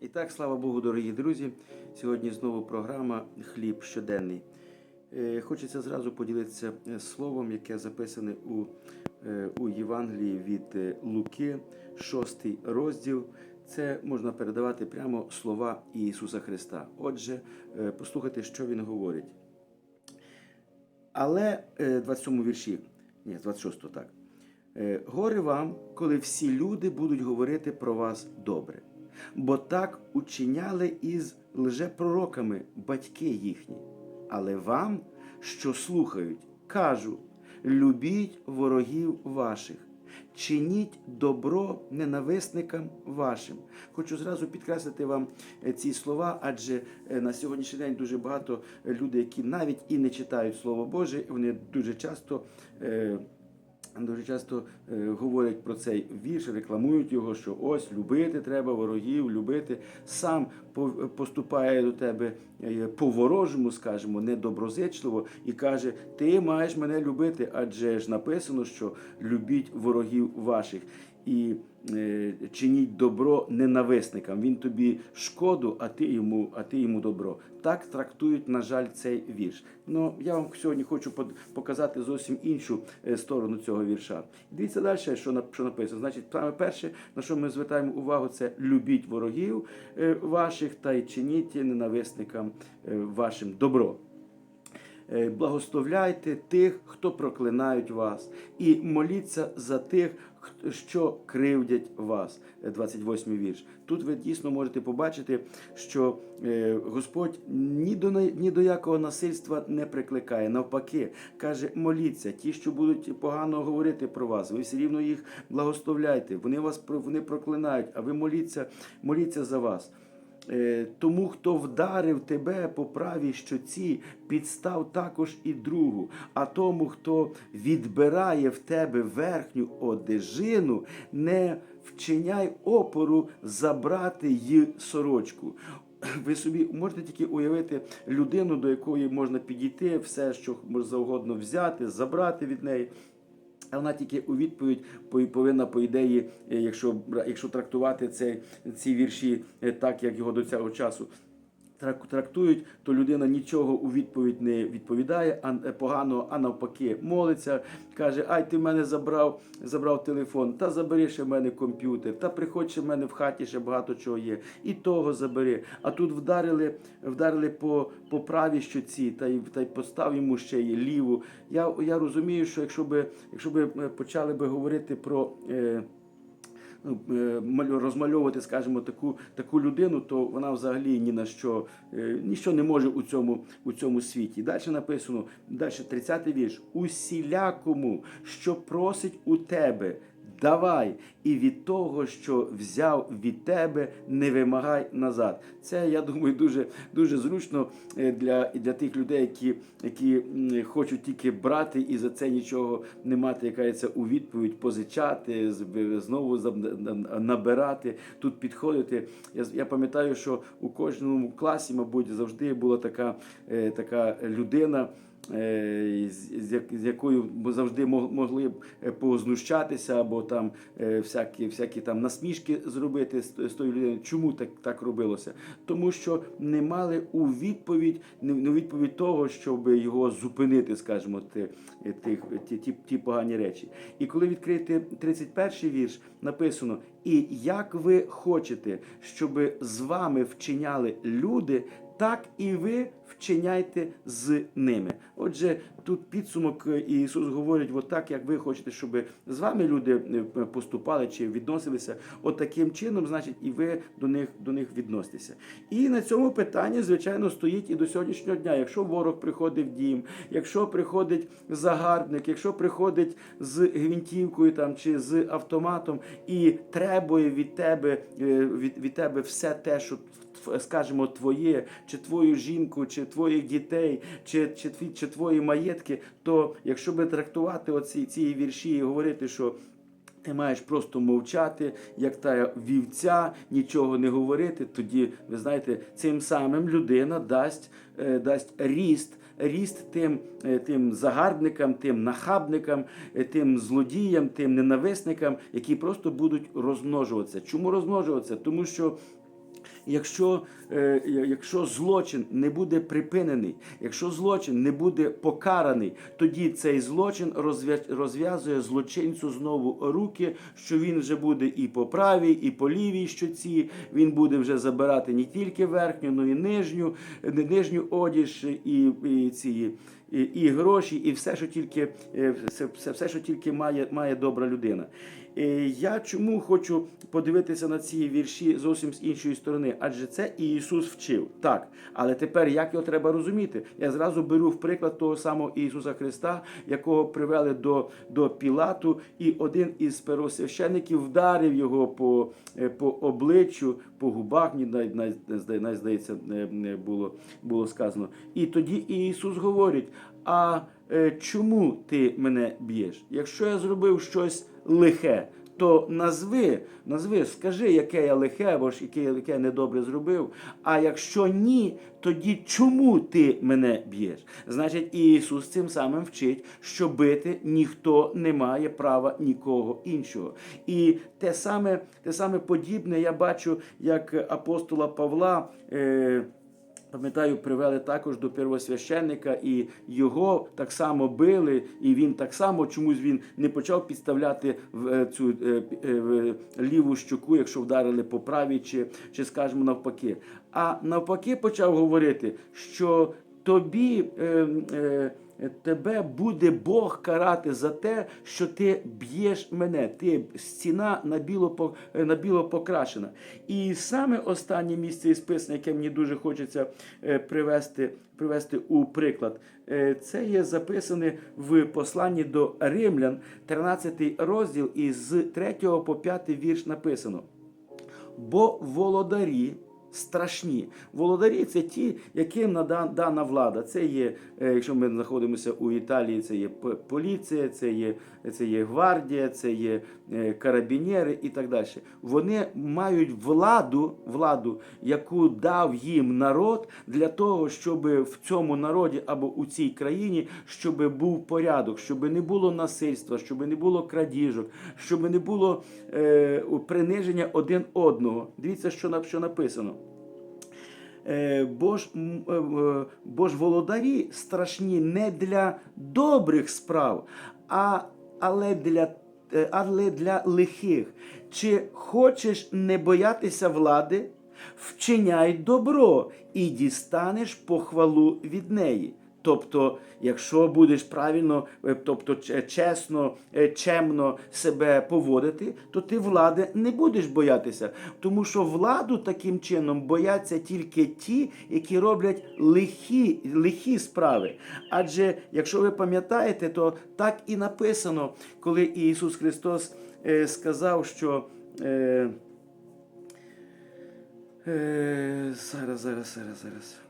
І так, слава Богу, дорогі друзі. Сьогодні знову програма Хліб щоденний. Е, Хочеться зразу поділитися е, словом, яке записане у, е, у Євангелії від Луки, 6 розділ. Це можна передавати прямо слова Ісуса Христа. Отже, послухайте, що Він говорить. Але е, 27 вірші, ні, 26 так. Горе вам, коли всі люди будуть говорити про вас добре, бо так учиняли із лжепророками батьки їхні. Але вам, що слухають, кажу: любіть ворогів ваших, чиніть добро ненависникам вашим. Хочу зразу підкреслити вам е, ці слова, адже е, на сьогоднішній день дуже багато е, людей, які навіть і не читають Слово Боже, вони дуже часто. Дуже часто е, говорять про цей вірш, рекламують його, що ось любити треба ворогів, любити. Сам поступає до тебе е, по-ворожому, скажімо, недоброзичливо, і каже: Ти маєш мене любити, адже ж написано, що любіть ворогів ваших. І е, чиніть добро ненависникам. Він тобі шкоду, а ти йому, а ти йому добро. Так трактують, на жаль, цей вірш. Ну я вам сьогодні хочу показати зовсім іншу е, сторону цього вірша. Дивіться далі, що що написано. Значить, саме перше, на що ми звертаємо увагу, це любіть ворогів е, ваших та й чиніть ненависникам е, вашим добро. Е, Благословляйте тих, хто проклинають вас, і моліться за тих, що кривдять вас. Е, 28 вірш. Тут ви дійсно можете побачити, що е, Господь ні до ні до якого насильства не прикликає. Навпаки, каже: моліться, ті, що будуть погано говорити про вас, ви все рівно їх благословляйте. Вони вас вони проклинають, а ви моліться, моліться за вас. Е, Тому, хто вдарив тебе по правій щоці, підстав також і другу. А тому, хто відбирає в тебе верхню одежину, не вчиняй опору забрати й сорочку. Ви собі можете тільки уявити людину, до якої можна підійти, все, що завгодно взяти, забрати від неї. Вона тільки у відповідь по- повинна, по ідеї, е, якщо, якщо трактувати цей, ці вірші е, так, як його до цього часу трактують, то людина нічого у відповідь не відповідає, а е, погано, а навпаки, молиться, каже: Ай, ти в мене забрав, забрав телефон, та забери ще в мене комп'ютер, та приходь ще в мене в хаті ще багато чого є. І того забери. А тут вдарили, вдарили по, по правій щоці, та й та й постав йому ще й ліву. Я, я розумію, що якщо би, якщо би е, почали би говорити про. Е, розмальовувати, скажімо, таку, таку людину, то вона взагалі ні на що, е, ніщо не може у цьому, у цьому світі. Далі написано, далі 30-й вірш. Усілякому, що просить у тебе, давай, і від того, що взяв від тебе, не вимагай назад. Це, я думаю, дуже, дуже зручно е, для, для тих людей, які, які хочуть тільки брати і за це нічого не мати, яка це у відповідь, позичати, знову набирати, тут підходити. Я, я пам'ятаю, що у кожному класі, мабуть, завжди була така, е, така людина. Е, з- з як- з якою завжди мог- могли б е, познущатися або там е, всякі, всякі там насмішки зробити з, тою людиною. Чому так, так робилося? Тому що не мали у відповідь, не у відповідь того, щоб його зупинити, скажімо, ті, тих, ті, ті, ті погані речі. І коли відкрити 31 вірш, написано: І як ви хочете, щоб з вами вчиняли люди, так і ви вчиняйте з ними. Отже, тут підсумок е, Ісус говорить, от так, як ви хочете, щоб з вами люди е, поступали чи відносилися, от чином, значить, і ви до них, до них відноситеся. І на цьому питанні, звичайно, стоїть і до сьогоднішнього дня. Якщо ворог приходить в дім, якщо приходить загарбник, якщо приходить з гвинтівкою там чи з автоматом і требує від тебе е, від, від тебе все те, що скажімо, твоє, чи твою жінку, чи твоїх дітей, чи, чи, твій, чи твої маєтки, то якщо би трактувати оці ці вірші і говорити, що ти маєш просто мовчати, як та вівця, нічого не говорити. Тоді, ви знаєте, цим самим людина дасть, е, дасть ріст. Ріст тим, е, тим загарбникам, тим нахабникам, е, тим злодіям, тим ненависникам, які просто будуть розмножуватися. Чому розмножуватися? Тому що Якщо, е, якщо злочин не буде припинений, якщо злочин не буде покараний, тоді цей злочин розв'я- розв'язує злочинцю знову руки, що він вже буде і по правій, і по лівій щоці. Він буде вже забирати не тільки верхню, але і нижню, е, нижню одіж і, і ці. І, і гроші, і все, що тільки е, все, все, що тільки має, має добра людина. Я чому хочу подивитися на ці вірші зовсім з іншої сторони? Адже це Ісус вчив. Так. Але тепер як його треба розуміти? Я зразу беру в приклад того самого Ісуса Христа, якого привели до, до Пілату, і один із первосвящеників вдарив його по, е, по обличчю, по губах, навіть, здається, е, е, було, було сказано. І тоді Ісус говорить: а чому ти мене б'єш? Якщо я зробив щось лихе, то назви, назви, скажи, яке я лихе, або ж яке, яке я недобре зробив. А якщо ні, тоді чому ти мене б'єш? Значить, Ісус цим самим вчить, що бити ніхто не має права нікого іншого. І те саме, те саме подібне я бачу, як апостола Павла. Е, Пам'ятаю, привели також до первосвященника, і його так само били, і він так само чомусь він не почав підставляти в е, цю е, е, в ліву щоку, якщо вдарили по правій, чи, чи скажімо навпаки. А навпаки почав говорити, що тобі. Е, е, Тебе буде Бог карати за те, що ти б'єш мене. Ти стіна на біло, по- на біло покрашена. І саме останнє місце із писання, яке мені дуже хочеться е, привести, привести у приклад, е, це є записане в посланні до Римлян, 13 розділ, і з 3 по 5 вірш написано. Бо володарі страшні. Володарі це ті, яким дана влада. Це є, е, якщо ми знаходимося у Італії, це є поліція, це є, це є гвардія, це є е, карабінєри і так далі. Вони мають владу, владу, яку дав їм народ для того, щоб в цьому народі або у цій країні, щоб був порядок, щоб не було насильства, щоб не було крадіжок, щоб не було е, приниження один одного. Дивіться, що, що написано. Е, Бо ж, е, бо ж володарі страшні не для добрих справ, а, але, для, але для лихих. Чи хочеш не боятися влади? Вчиняй добро і дістанеш похвалу від неї. Тобто, якщо будеш правильно, е, тобто чесно, е, чемно себе поводити, то ти влади не будеш боятися. Тому що владу таким чином бояться тільки ті, які роблять лихі, лихі справи. Адже, якщо ви пам'ятаєте, то так і написано, коли Ісус Христос е, сказав, що. Е, е, зараз, зараз, зараз, зараз.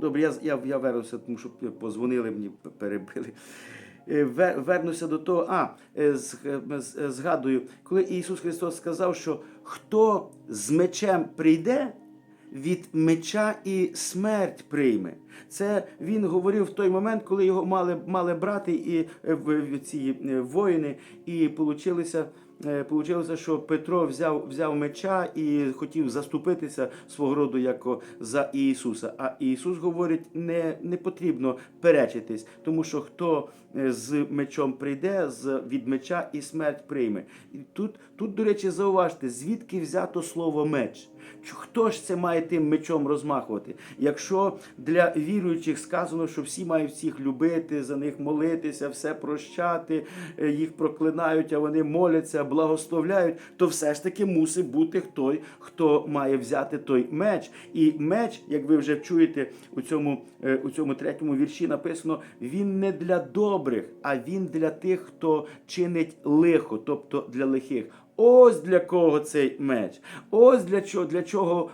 Добре, я, я, я вернуся, тому що позвонили мені, перебили. Е, Вернуся до того, а е, е, згадую, коли Ісус Христос сказав, що хто з мечем прийде, від меча і смерть прийме. Це він говорив в той момент, коли його мали, мали брати і в, ці воїни, і получилося. Е, Получилося, що Петро взяв, взяв меча і хотів заступитися свого роду як за Ісуса. А Ісус говорить, не, не потрібно перечитись, тому що хто е, з мечом прийде, з, від меча і смерть прийме. І тут, тут, до речі, зауважте, звідки взято слово меч. Хто ж це має тим мечом розмахувати? Якщо для віруючих сказано, що всі мають всіх любити, за них молитися, все прощати, е, їх проклинають, а вони моляться, благословляють, то все ж таки мусить бути той, хто має взяти той меч. І меч, як ви вже чуєте у цьому, е, у цьому третьому вірші, написано: він не для добрих, а він для тих, хто чинить лихо, тобто для лихих. Ось для кого цей меч. Ось для чого, для чого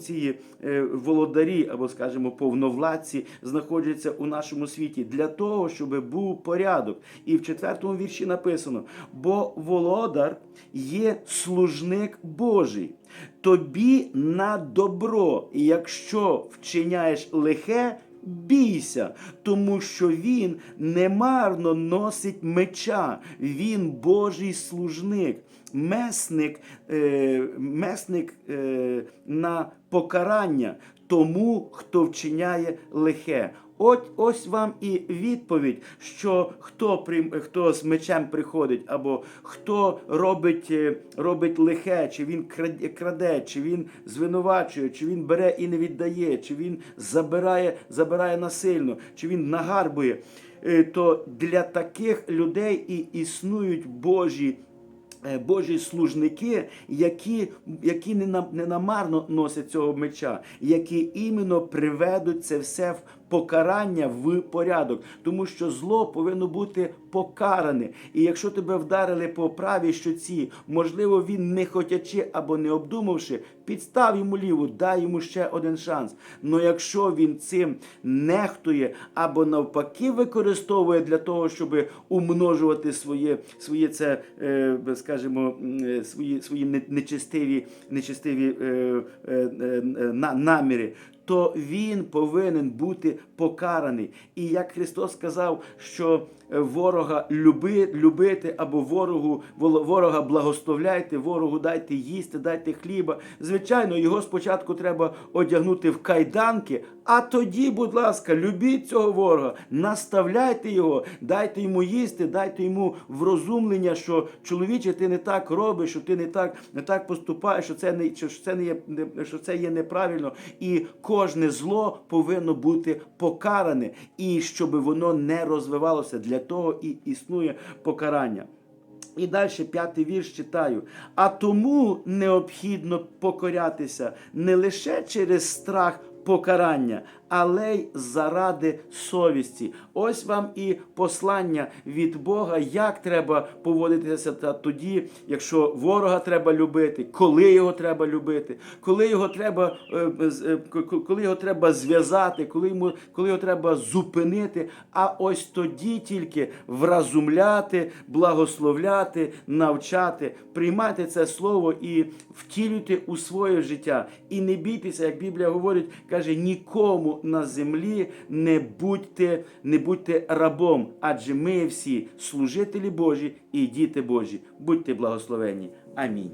ці е, володарі або, скажімо, повновладці знаходяться у нашому світі. Для того, щоб був порядок. І в четвертому вірші написано: бо володар є служник Божий. Тобі на добро, якщо вчиняєш лихе, бійся, тому що він немарно носить меча, він Божий служник. Месник, е, месник е, на покарання тому, хто вчиняє лихе. От ось вам і відповідь, що хто хто з мечем приходить, або хто робить, е, робить лихе, чи він краде, чи він звинувачує, чи він бере і не віддає, чи він забирає, забирає насильно, чи він нагарбує. То для таких людей і існують Божі Божі служники, які, які не, намарно носять цього меча, які іменно приведуть це все в покарання в порядок, тому що зло повинно бути покаране. І якщо тебе вдарили по правій щоці, можливо, він не хотячи або не обдумавши, підстав йому ліву, дай йому ще один шанс. Но якщо він цим нехтує або навпаки використовує для того, щоб умножувати своє, своє це, е, скажімо, е, свої, свої не- нечестиві, нечестиві е, на- наміри, то він повинен бути покараний. І як Христос сказав, що е, ворога люби, любити або ворогу, ворога благословляйте, ворогу дайте їсти, дайте хліба. Звичайно, його спочатку треба одягнути в кайданки, а тоді, будь ласка, любіть цього ворога, наставляйте його, дайте йому їсти, дайте йому врозумлення, що чоловіче, ти не так робиш, що ти не так, не так поступаєш, що це не що це не є що це є неправильно, і кожне зло повинно бути покаране, і щоб воно не розвивалося. Для того і існує покарання. І далі п'ятий вірш читаю. А тому необхідно покорятися не лише через страх покарання, але й заради совісті. Ось вам і послання від Бога, як треба поводитися та тоді, якщо ворога треба любити, коли його треба любити, коли його треба, е, е, коли його треба зв'язати, коли йому коли його треба зупинити. А ось тоді тільки вразумляти, благословляти, навчати, приймати це слово і втілюйте у своє життя. І не бійтеся, як Біблія говорить, каже, нікому на землі не будьте, не будьте рабом, адже ми всі служителі Божі і діти Божі. Будьте благословені. Амінь.